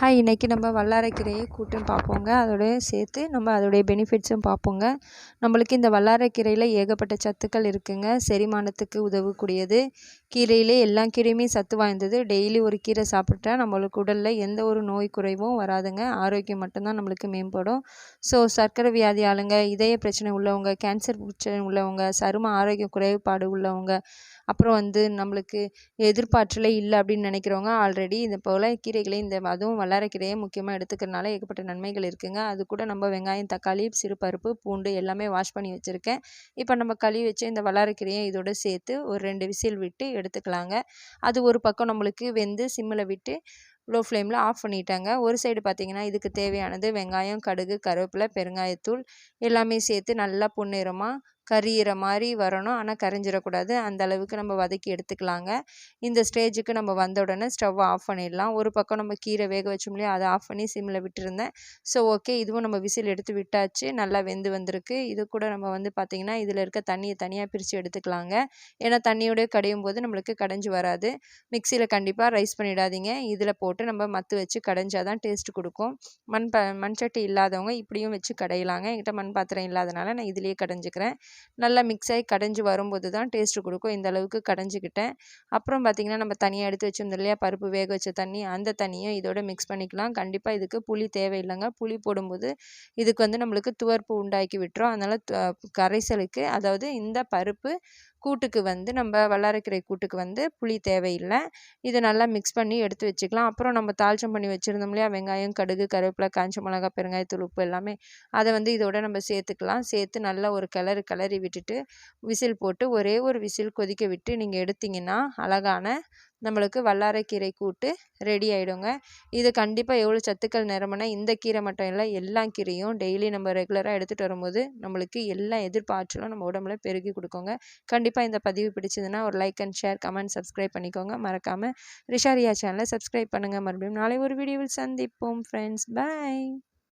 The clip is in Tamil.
ஹாய் இன்றைக்கி நம்ம வல்லாரக்கீரையை கூட்டும் பார்ப்போங்க. அதோடய சேர்த்து நம்ம அதோடைய பெனிஃபிட்ஸும் பார்ப்போங்க. நம்மளுக்கு இந்த வல்லாரக்கீரையில் ஏகப்பட்ட சத்துக்கள் இருக்குங்க. செரிமானத்துக்கு உதவக்கூடியது. கீரையிலே எல்லா கீரையுமே சத்து வாய்ந்தது. டெய்லி ஒரு கீரை சாப்பிட்டா நம்மளுக்கு உடலில் எந்த ஒரு நோய் குறைவும் வராதுங்க. ஆரோக்கியம் மட்டும்தான் நம்மளுக்கு மேம்படும். ஸோ சர்க்கரை வியாதி ஆளுங்க இதய பிரச்சனை உள்ளவங்க கேன்சர் பிரச்சனை உள்ளவங்க சரும ஆரோக்கிய குறைபாடு உள்ளவங்க அப்புறம் வந்து நம்மளுக்கு எதிர்பார்த்தலே இல்லை அப்படின்னு நினைக்கிறவங்க ஆல்ரெடி இந்த போல் கீரைகளை இந்த அதுவும் வல்லாரக்கீரையை முக்கியமாக எடுத்துக்கிறனால ஏகப்பட்ட நன்மைகள் இருக்குதுங்க அது கூட நம்ம வெங்காயம் தக்காளி சிறுபருப்பு பூண்டு எல்லாமே வாஷ் பண்ணி வச்சுருக்கேன். இப்போ நம்ம கழுவி வச்சு இந்த வல்லாரக்கீரையை இதோட சேர்த்து ஒரு ரெண்டு விசில் விட்டு எடுத்துக்கலாங்க. அது ஒரு பக்கம் நம்மளுக்கு வெந்து சிம்மில் விட்டு லோ ஃப்ளேமில் ஆஃப் பண்ணிட்டாங்க. ஒரு சைடு பார்த்திங்கன்னா இதுக்கு தேவையானது வெங்காயம் கடுகு கருவேப்பிலை பெருங்காயத்தூள் எல்லாமே சேர்த்து நல்லா பொன்னிறமாக கரியிற மாதிரி வரணும். ஆனால் கரைஞ்சிடக்கூடாது அந்த அளவுக்கு நம்ம வதக்கி எடுத்துக்கலாங்க. இந்த ஸ்டேஜுக்கு நம்ம வந்த உடனே ஸ்டவ் ஆஃப் பண்ணிடலாம். ஒரு பக்கம் நம்ம கீரை வேக வச்சோம் இல்லையா அதை ஆஃப் பண்ணி சிம்மில் விட்டுருந்தேன். So okay. இதுவும் நம்ம விசில் எடுத்து விட்டாச்சு. நல்லா வெந்து வந்திருக்கு. இது கூட நம்ம வந்து பார்த்திங்கன்னா இதில் இருக்க தண்ணியை தனியாக பிரித்து எடுத்துக்கலாங்க. ஏன்னா தண்ணியோடய கடையும் போது நம்மளுக்கு கடைஞ்சி வராது. மிக்சியில் கண்டிப்பாக ரைஸ் பண்ணிடாதீங்க. இதில் போட்டு நம்ம மத்து வச்சு கடைஞ்சால் தான் டேஸ்ட் கொடுக்கும். மண் ப மண்சட்டி இல்லாதவங்க இப்படியும் வச்சு கடையலாங்க. என்கிட்ட மண் பாத்திரம் இல்லாதனால நான் இதுலேயே கடைஞ்சிக்கிறேன். நல்லா மிக்ஸ் ஆகி கடைஞ்சி வரும்போது தான் டேஸ்ட்டு கொடுக்கும். இந்த அளவுக்கு கடைஞ்சிக்கிட்டேன். அப்புறம் பார்த்திங்கன்னா நம்ம தனியாக எடுத்து வச்சுருந்தோம் இல்லையா? பருப்பு வேக வச்ச தண்ணி அந்த தண்ணியும் இதோட மிக்ஸ் பண்ணிக்கலாம். கண்டிப்பாக இதுக்கு புளி தேவையில்லைங்க. புளி போடும்போது இதுக்கு வந்து நம்மளுக்கு துவர்ப்பு உண்டாக்கி விட்டுரும். அதனால் கரைசலுக்கு அதாவது இந்த பருப்பு கூட்டுக்கு வந்து நம்ம வல்லாரைக்கீரை கூட்டுக்கு வந்து புளி தேவையில்லை. இதை நல்லா மிக்ஸ் பண்ணி எடுத்து வச்சுக்கலாம். அப்புறம் நம்ம தாளிச்சம் பண்ணி வச்சுருந்தோம் இல்லையா? வெங்காயம் கடுகு கருவேப்பிலை காஞ்ச மிளகா பெருங்காயத்தூள் உப்பு எல்லாமே அதை வந்து இதோட நம்ம சேர்த்துக்கலாம். சேர்த்து நல்லா ஒரு கிளறு கிளறி விட்டுட்டு விசில் போட்டு ஒரே ஒரு விசில் கொதிக்க விட்டு நீங்கள் எடுத்திங்கன்னா அழகான நம்மளுக்கு வல்லாரைக்கீரை கூட்டு ரெடி ஆகிடுங்க இது கண்டிப்பாக எவ்வளோ சத்துக்கள் நிரம்பினா இந்த கீரை மட்டும் இல்லை எல்லா கீரையும் டெய்லி நம்ம ரெகுலராக எடுத்துகிட்டு வரும்போது நம்மளுக்கு எல்லா எதிர்பார்ச்சலும் நம்ம உடம்புல பெருகி கொடுக்குங்க. கண்டிப்பாக இந்த பதிவு பிடிச்சதுன்னா ஒரு like and share comment subscribe பண்ணிக்கோங்க. மறக்காமல் ரிஷாரியா சேனலை சப்ஸ்கிரைப் பண்ணுங்கள் மறுபடியும் நாளை ஒரு வீடியோவில் சந்திப்போம் ஃப்ரெண்ட்ஸ் பாய்